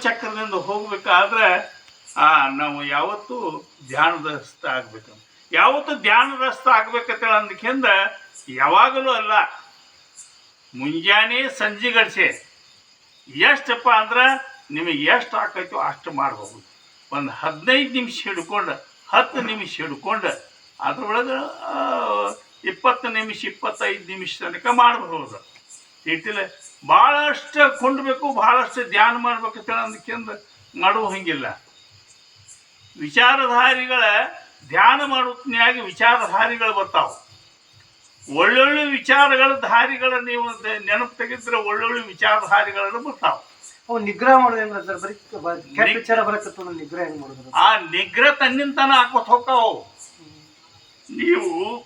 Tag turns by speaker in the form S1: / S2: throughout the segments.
S1: ಚಕ್ರದಿಂದ ಹೋಗ್ಬೇಕಾದ್ರೆ, ಆ, ನಾವು ಯಾವತ್ತೂ ಧ್ಯಾನದಸ್ಥ ಆಗ್ಬೇಕು. ಯಾವತ್ತು ಧ್ಯಾನದಸ್ಥ ಆಗ್ಬೇಕಂತೇಳಿ ಅಂದಕ್ಕಿಂದ ಯಾವಾಗಲೂ ಅಲ್ಲ, ಮುಂಜಾನೆ ಸಂಜೆ ಗಡಿಸೆ ಎಷ್ಟಪ್ಪ ಅಂದ್ರೆ ನಿಮಗೆ ಎಷ್ಟು ಆಕೈತೋ ಅಷ್ಟು ಮಾಡ್ಬೋದು. ಒಂದು ಹದಿನೈದು ನಿಮಿಷ ಹಿಡ್ಕೊಂಡು, ಹತ್ತು ನಿಮಿಷ ಹಿಡ್ಕೊಂಡು, ಅದ್ರೊಳಗೆ ಇಪ್ಪತ್ತು ನಿಮಿಷ, ಇಪ್ಪತ್ತೈದು ನಿಮಿಷ ತನಕ ಮಾಡಬಹುದು ಇಟ್ಟಿಲ್ಲ ಭಾಳಷ್ಟು ಕೊಂಡ್ಬೇಕು ಭಾಳಷ್ಟು ಧ್ಯಾನ ಮಾಡ್ಬೇಕೇಳಿ ಅಂದಕ್ಕೆಂದು ಮಾಡುವ ಹಂಗಿಲ್ಲ. ವಿಚಾರಧಾರಿಗಳ ಧ್ಯಾನ ಮಾಡುತ್ತಾಗಿ ವಿಚಾರಧಾರಿಗಳು ಬರ್ತಾವೆ. ಒಳ್ಳೊಳ್ಳೆ ವಿಚಾರಗಳ ಧಾರಿಗಳ ನೀವು ನೆನಪು ತೆಗೆದ್ರೆ ಒಳ್ಳೊಳ್ಳೆ ವಿಚಾರಧಾರಿಗಳನ್ನು ಬರ್ತಾವೆ.
S2: ಅವು ನಿಗ್ರಹ ಮಾಡೋದು ಹೆಂಗ ಸರ್? ಬರೀ ಬ- ಕೆಟ್ಟ ವಿಚಾರ ಬರಕತ್ತ ನಿಗ್ರಹ ಹೆಂಗ್ ಮಾಡೋದು
S1: ಆ ನಿಗ್ರಹ ತನ್ನಿಂತಾನ ಹಾಕೋತ್ ಹೋಗ್ತಾವ ನೀವು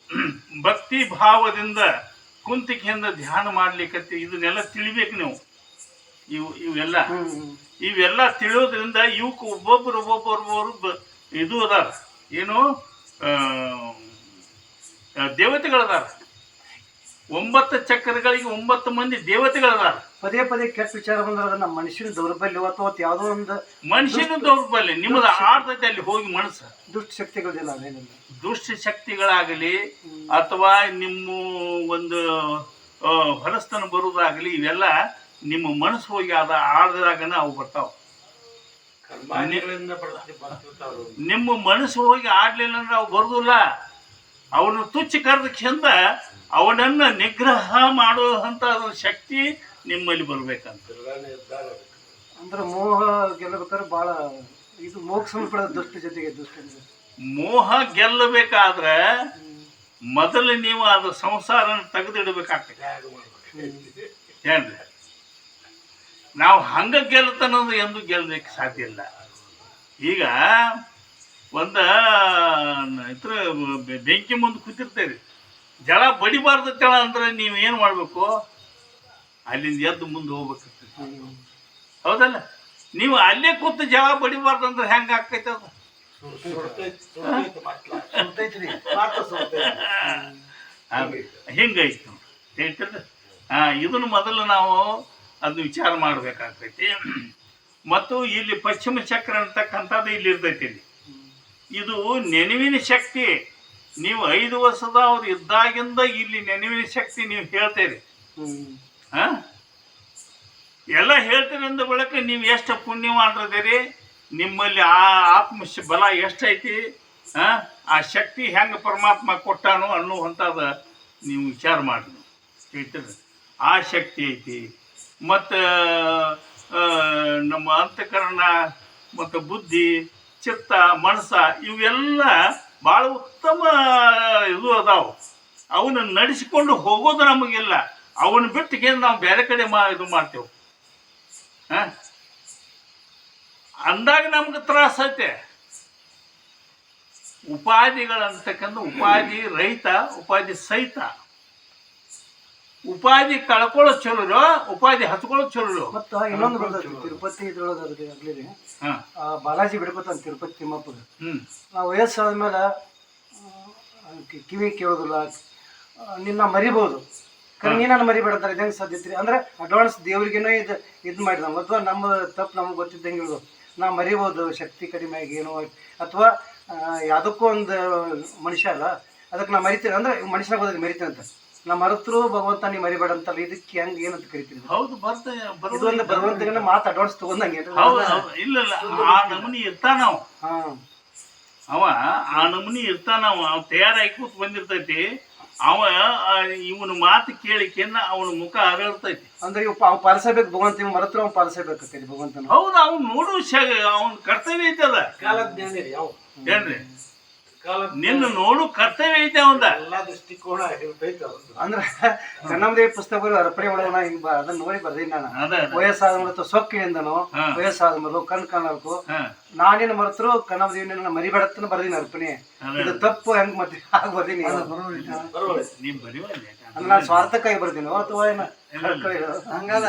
S1: ಭಕ್ತಿ ಭಾವದಿಂದ ಕುಂತಿಕೆಯಿಂದ ಧ್ಯಾನ ಮಾಡ್ಲಿಕ್ಕೆ ಇದನ್ನೆಲ್ಲ ತಿಳಿಬೇಕು ನೀವು. ಇವು ಇವೆಲ್ಲ. ಇವೆಲ್ಲ ತಿಳಿಯೋದ್ರಿಂದ ಇವಕ್ಕೆ ಒಬ್ಬೊಬ್ರು ಒಬ್ಬೊಬ್ಬರು ಬ- ಇದು ಅದಾರ. ಏನು ದೇವತೆಗಳದಾರ. ಒಂಬತ್ತು ಚಕ್ರಗಳಿಗೆ ಒಂಬತ್ತು ಮಂದಿ ದೇವತೆಗಳದಾರ.
S2: ಪದೇ ಪದೇ ಕೆಟ್ಟ ವಿಚಾರ ಬಂದ್ರೆ ನಮ್ಮ ಮನುಷ್ಯನ ದೌರ್ಬಲ್ಯ ಅಥವಾ ಯಾವುದೋ ಒಂದು
S1: ಮನುಷ್ಯನ ದೌರ್ಬಲ್ಯ ನಿಮ್ಮದು ಆರ್ಧತೆ ಅಲ್ಲಿ ಹೋಗಿ ಮನಸ್ಸು.
S2: ದುಷ್ಟ ಶಕ್ತಿಗಳಿಲ್ಲ
S1: ದುಷ್ಟ ಶಕ್ತಿಗಳಾಗಲಿ ಅಥವಾ ನಿಮ್ಮ ಒಂದು ಹೊಲಸ್ತನ ಬರುವುದಾಗಲಿ ಇವೆಲ್ಲ ನಿಮ್ಮ ಮನಸ್ಸು ಹೋಗಿ ಅದ ಆಡ್ದಾಗನ ಅವು ಬರ್ತಾವ. ನಿಮ್ಮ ಮನಸ್ಸು ಹೋಗಿ ಆಡ್ಲಿಲ್ಲ ಅಂದ್ರೆ ಅವು ಬರುದಿಲ್ಲ. ಅವನು ತುಚ್ಚ ಕರೆದಕ್ಕಿಂತ ಅವನನ್ನ ನಿಗ್ರಹ ಮಾಡುವಂತ ಶಕ್ತಿ ನಿಮ್ಮಲ್ಲಿ ಬರ್ಬೇಕಂತ.
S2: ಅಂದ್ರೆ ಮೋಹ ಗೆಲ್ಲಬೇಕಾದ್ರೆ ಬಹಳ ಇದು ಮೋಕ್ಷ ದುಷ್ಟ ಜೊತೆಗೆ ದುಷ್ಟ
S1: ಮೋಹ ಗೆಲ್ಲಬೇಕಾದ್ರೆ ಮೊದಲು ನೀವು ಅದು ಸಂಸಾರನ ತೆಗೆದಿಡಬೇಕಾಗ್ತದೆ. ಏನ್ರಿ? ನಾವು ಹಂಗ ಗೆಲ್ತನೋದು ಎಂದು ಗೆಲ್ಲಲಿಕ್ಕೆ ಸಾಧ್ಯ ಇಲ್ಲ. ಈಗ ಒಂದ ಇದ್ರ ಬೆಂಕಿ ಮುಂದೆ ಕೂತಿರ್ತೇರಿ ಜಳ ಬಡಿಬಾರ್ದು ತಳ ಅಂದ್ರೆ ನೀವು ಏನು ಮಾಡಬೇಕು? ಅಲ್ಲಿಂದ ಎದ್ದು ಮುಂದೆ ಹೋಗ್ಬೇಕು ಹೌದಲ್ಲ? ನೀವು ಅಲ್ಲೇ ಕೂತು ಜಲ ಬಡಿಬಾರ್ದು ಅಂದ್ರೆ ಹೆಂಗ ಆಗ್ತೈತೆ ಅದು? ಹಿಂಗೈತೆ ಹೇಳ್ತಿಲ್ಲ ಹಾ, ಇದನ್ನು ಮೊದಲು ನಾವು ಅದನ್ನ ವಿಚಾರ ಮಾಡ್ಬೇಕಾಗ್ತೈತಿ. ಮತ್ತು ಇಲ್ಲಿ ಪಶ್ಚಿಮ ಚಕ್ರ ಅಂತಕ್ಕಂಥದ್ದು ಇಲ್ಲಿ ಇರ್ತೈತಿ ಇಲ್ಲಿ. ಇದು ನೆನವಿನ ಶಕ್ತಿ. ನೀವು ಐದು ವರ್ಷದ ಅವ್ರು ಇದ್ದಾಗಿಂದ ಇಲ್ಲಿ ನೆನವಿನ ಶಕ್ತಿ ನೀವು ಹೇಳ್ತೀರಿ. ಎಲ್ಲ ಹೇಳ್ತೀರಿ ಅಂದ ಬಳಿಕ ನೀವು ಎಷ್ಟು ಪುಣ್ಯವಾನ್ರದಿರಿ ನಿಮ್ಮಲ್ಲಿ ಆ ಆತ್ಮ ಬಲ ಎಷ್ಟೈತಿ? ಆ ಶಕ್ತಿ ಹೆಂಗೆ ಪರಮಾತ್ಮ ಕೊಟ್ಟಾನು ಅನ್ನುವಂಥದ್ದು ನೀವು ವಿಚಾರ ಮಾಡಿ ಹೇಳ್ತೀರಿ ಆ ಶಕ್ತಿ ಐತಿ. ಮತ್ತು ನಮ್ಮ ಅಂತಃಕರಣ ಮತ್ತು ಬುದ್ಧಿ ಚಿತ್ತ ಮನಸ್ಸ ಇವೆಲ್ಲ ಭಾಳ ಉತ್ತಮ ಇದು ಅದಾವು. ಅವನ್ನ ನಡೆಸಿಕೊಂಡು ಹೋಗೋದು ನಮಗಿಲ್ಲ. ಅವನ್ನ ಬಿಟ್ಟು ನಾವು ಬೇರೆ ಕಡೆ ಮಾ, ಇದು ಮಾಡ್ತೇವೆ. ಹ? ಅಂದಾಗ ನಮ್ಗೆ ತ್ರಾಸ ಐತೆ. ಉಪಾಧಿಗಳಂತಕ್ಕಂಥ ಉಪಾಧಿ ರೈತ, ಉಪಾಧಿ ಸಹಿತ. ಉಪಾಧಿ ಕಳ್ಕೊಳ್ಳೋದು ಚಲೋ ಉಪಾಧಿ ಹತ್ಕೊಳ್ಳೋದು ಚಲೋ
S2: ಮತ್ತು ಇನ್ನೊಂದು ಬರ್ತೈತಿ ತಿರುಪತಿ ಇದ್ರೊಳಗೆ ಅದ್ರಿ ಆಗ್ಲಿ ಬಾಲಾಜಿ ಬಿಡ್ಕೊತಾನ ತಿರುಪತಿ ತಿಮ್ಮಪ್ಪಗ.
S1: ಹ್ಮ್.
S2: ನಾವು ವಯಸ್ಸಾದ ಮೇಲೆ ಕಿವಿ ಕೇಳೋದಿಲ್ಲ. ನಿನ್ನ ಮರಿಬಹುದು ಕರೆ ನೀ ನಾನು ಮರಿಬೇಡ ಅಂತಾರೆ ಇದಂಗೆ ಸಾಧ್ಯತೆ ರೀ ಅಂದ್ರೆ ಅಡ್ವಾನ್ಸ್ ದೇವ್ರಿಗೇನೋ ಇದು ಇದು ಮಾಡಿದ. ಅಥವಾ ನಮ್ಮ ತಪ್ಪು ನಮ್ಗೆ ಗೊತ್ತಿದ್ದಂಗೆ ಇರೋದು ನಾ ಮರಿಬೋದು ಶಕ್ತಿ ಕಡಿಮೆ ಆಗಿ ಏನೋ ಅಥವಾ ಯಾವುದಕ್ಕೂ ಒಂದು ಮನುಷ್ಯ ಅಲ್ಲ. ಅದಕ್ಕೆ ನಾ ಮರಿತೀನಿ. ಅಂದ್ರೆ ಮನುಷ್ಯನಾಗ ಹೋದಾಗ ಮರಿತೀನಿ ಅಂತ. ನಾ ಮರೆತರು ಭಗವಂತ ನೀವು ಮರಿಬೇಡ ಅಂತಲ್ಲ ಇದಕ್ಕೆ ಹೆಂಗೆ ಏನಂತ ಕರಿತೀನಿ
S1: ಹೌದು ಬರ್ತ
S2: ಇದು ಒಂದು ಭಗವಂತನ ಮಾತು ಅಡ್ವಾನ್ಸ್ ತಗೊಂಡಂಗೆ
S1: ಇಲ್ಲ ಇಲ್ಲ. ಆ ನಮೂನಿ ಇರ್ತಾನ ಅವ
S2: ಹಾ.
S1: ಅವ ಆ ನಮೂನಿ ಇರ್ತಾನ ಅವ ಅವ್ ತಯಾರಾಗಿ ಕೂತ್ ಬಂದಿರ್ತೈತಿ. ಅವ ಇವನ ಮಾತು ಕೇಳಿಕೆನ್ನ ಅವನ ಮುಖ ಅರಳ್ತೈತಿ.
S2: ಅಂದ್ರೆ ಇವ್ ಅವ್ ಪಾಲಿಸಬೇಕು ಭಗವಂತ ಇವ್ ಮರತ್ರ ಅವ್ನು ಪಾಲಿಸಬೇಕಂತೀರಿ ಭಗವಂತನ.
S1: ಹೌದು ಅವ್ನು ನೋಡು ಅವನ ಕರ್ತವ್ಯ ಐತದ
S3: ಅದ. ರೀ ಅವು
S1: ಏನ್ರಿ? ನಿನ್ನ ನೋಡು ಕರ್ತವ್ಯ ಐತೆ ಅವಂದ.
S3: ಎಲ್ಲಾ ದೃಷ್ಟಿಕೋನ ಇರ್ತೈತೆ
S2: ಅಂದ್ರ ಕನ್ನಮದೇವಿ ಪುಸ್ತಕಗಳು ಅರ್ಪಣೆ ಮಾಡೋಣ ಹಿಂಗ್ ಬ- ಅದನ್ನ ನೋಡಿ ಬರ್ದೀನಿ ನಾನು. ವಯಸ್ಸಾದ ಮತ್ತು ಸೊಕ್ಕಿನಿಂದನು. ವಯಸ್ಸಾದ ಮರು ಕಣ್ ಕಾಣಬೇಕು. ನಾನಿನ ಮರೆತರು ಕನ್ನಮದೇವಿ ನನ್ನ ಮರಿಬೇಡತ್ತನ ಬರ್ದೀನಿ ಅರ್ಪಣೆ. ಇದು ತಪ್ಪು ಹೆಂಗ್ ಮತ್ತೆ ಆಗ ಬರ್ದೀನಿ.
S1: ಬರೀವಲ್ಲ
S2: ಅಂದ್ರೆ ನಾನು ಸ್ವಾರ್ಥಕ್ಕಾಗಿ ಬರ್ದೀನಿ. ಅಥವಾ ಏನ
S4: ಹಂಗಲ್ಲ.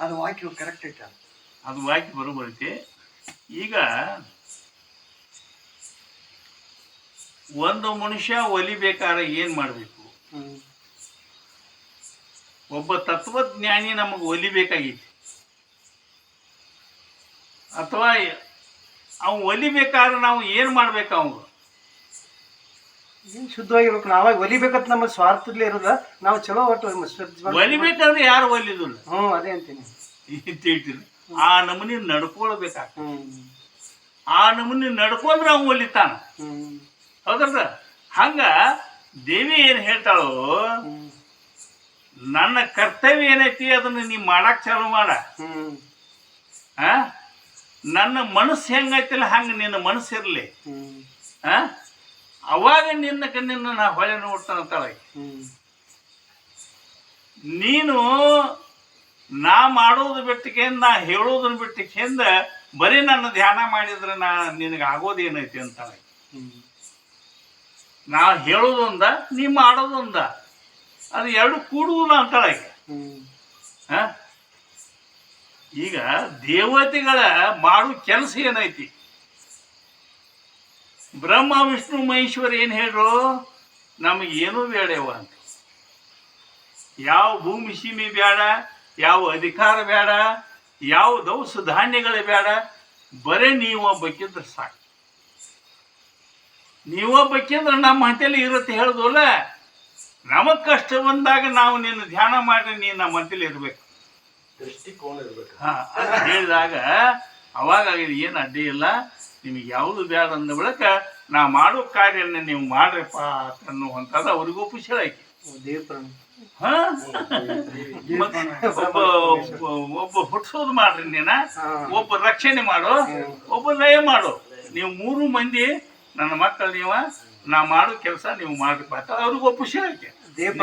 S4: ಅದು ವಾಕ್ಯ ಕರೆಕ್ಟ್ ಐತೆ
S1: ಅದು. ವಾಕ್ಯ ಬರೋಬರೈತಿ ಈಗ ಒಂದು ಮನುಷ್ಯ ಒಲಿಬೇಕಾದ್ರೆ ಏನ್ ಮಾಡಬೇಕು? ಒಬ್ಬ ತತ್ವಜ್ಞಾನಿ ನಮಗೆ ಒಲಿಬೇಕಾಗಿತ್ತು ಅಥವಾ ಅವ್ ಒಲಿಬೇಕಾದ್ರೆ ನಾವು ಏನು ಮಾಡ್ಬೇಕು ಅವಂಗ?
S2: ಏನು ಶುದ್ಧವಾಗಿರ್ಬೇಕು? ನಾವಾಗ ಒಲಿಬೇಕಂತ ನಮ್ಮ ಸ್ವಾರ್ಥದಲ್ಲೇ ಇರೋದ ನಾವು ಚಲೋ ಒಟ್ಟು
S1: ಒಲಿಬೇಕಂದ್ರೆ ಯಾರು ಒಲಿದಿಲ್ಲ?
S2: ಹ್ಮ್ ಅದೇ ಅಂತೀನಿ.
S1: ಆ ನಮೂನಿ ನಡ್ಕೊಳ್ಬೇಕಾಗ ಆ ನಮೂನಿ ನಡ್ಕೊಂಡ್ರೆ ಅವ್ನು ಒಲಿತಾನ. ಹೌದಲ್ಲ ಹಂಗ ದೇವಿ ಏನ್ ಹೇಳ್ತಾಳು, ನನ್ನ ಕರ್ತವ್ಯ ಏನೈತಿ ಅದನ್ನ ನೀ ಮಾಡಕ್ ಚಾಲು ಮಾಡ. ನನ್ನ ಮನಸ್ಸು ಹೆಂಗೈತಿಲ್ಲ, ಹಂಗ ನಿನ್ನ ಮನಸ್ಸು ಇರ್ಲಿ.
S2: ಹ್ಮ್
S1: ಆ? ಅವಾಗ ನಿನ್ನ ಕಣ್ಣಿನ ನಾ ಹೊಳೆ ನೋಡ್ತಾನಂತಾಳ ನೀನು ನಾ ಮಾಡೋದು ಬಿಟ್ಟಕೇಂದ ನಾ ಹೇಳೋದನ್ನ ಬಿಟ್ಟಕೇಂದ ಬರೀ ನನ್ನ ಧ್ಯಾನ ಮಾಡಿದ್ರೆ ನಾ ನಿನಗೆ ಆಗೋದೇನೈತಿ ಅಂತಾಳೆ.
S2: ಹ್ಮ್
S1: ನಾ ಹೇಳೋದೊಂದ, ನೀ ಮಾಡೋದೊಂದ. ಅದು ಎರಡು ಕೂಡುವುದಿಲ್ಲ ಅಂತಾಳೆ.
S2: ಹ್ಮ್
S1: ಆ? ಈಗ ದೇವತೆಗಳ ಮಾಡೋ ಕೆಲಸ ಏನೈತಿ? ಬ್ರಹ್ಮ, ವಿಷ್ಣು, ಮಹೇಶ್ವರ ಏನು ಹೇಳ್ರು? ನಮಗೇನೂ ಬೇಡವ ಅಂತ. ಯಾವ ಭೂಮಿ, ಸೀಮೆ ಬೇಡ, ಯಾವ ಅಧಿಕಾರ ಬೇಡ, ಯಾವ ದವಸ ಧಾನ್ಯಗಳೇ ಬೇಡ, ಬರೇ ಬಗ್ಗೆ ಸಾಕು. ನೀವೊಬ್ಬಕ್ಕಿದ್ರೆ ನಮ್ಮ ಹಂತಲ್ಲಿ ಇರುತ್ತೆ ಹೇಳ್ದಲ್ಲ? ನಮಗೆ ಕಷ್ಟ ಬಂದಾಗ ನಾವು ನಿನ್ನ ಧ್ಯಾನ ಮಾಡಿ ನೀನು ನಮ್ಮ ಹಂತಲ್ಲಿ ಇರ್ಬೇಕು.
S3: ದೃಷ್ಟಿಕೋನ ಇರ್ಬೇಕು.
S1: ಹಾ ಹೇಳಿದಾಗ ಅವಾಗ ಇದು ಏನು ಅಡ್ಡಿ ಇಲ್ಲ. ನಿಮಗೆ ಯಾವುದು ಬೇಡ ಅಂದ ಬಳಿಕ ನಾ ಮಾಡೋ ಕಾರ್ಯನ ನೀವು ಮಾಡ್ರಪ್ಪ ಅನ್ನುವಂಥದ್ದು ಅವ್ರಿಗೂ ಖುಷಿಯಾಗಿ ಒಬ್ಬ ಒಬ್ಬ ಹುಟ್ಟಿಸೋದು ಮಾಡ್ರಿ ನೀನ. ಒಬ್ಬ ರಕ್ಷಣೆ ಮಾಡು. ಒಬ್ಬ ಲಯ ಮಾಡು. ನೀವು ಮೂರು ಮಂದಿ ನನ್ನ ಮಕ್ಕಳು ನೀವ ನಾ ಮಾಡೋ ಕೆಲಸ ನೀವು ಮಾಡಬೇಕು ಅಂತ ಅವ್ರಿಗೂ ಖುಷಿ ಆಯ್ತು
S2: ದೇವ್ರ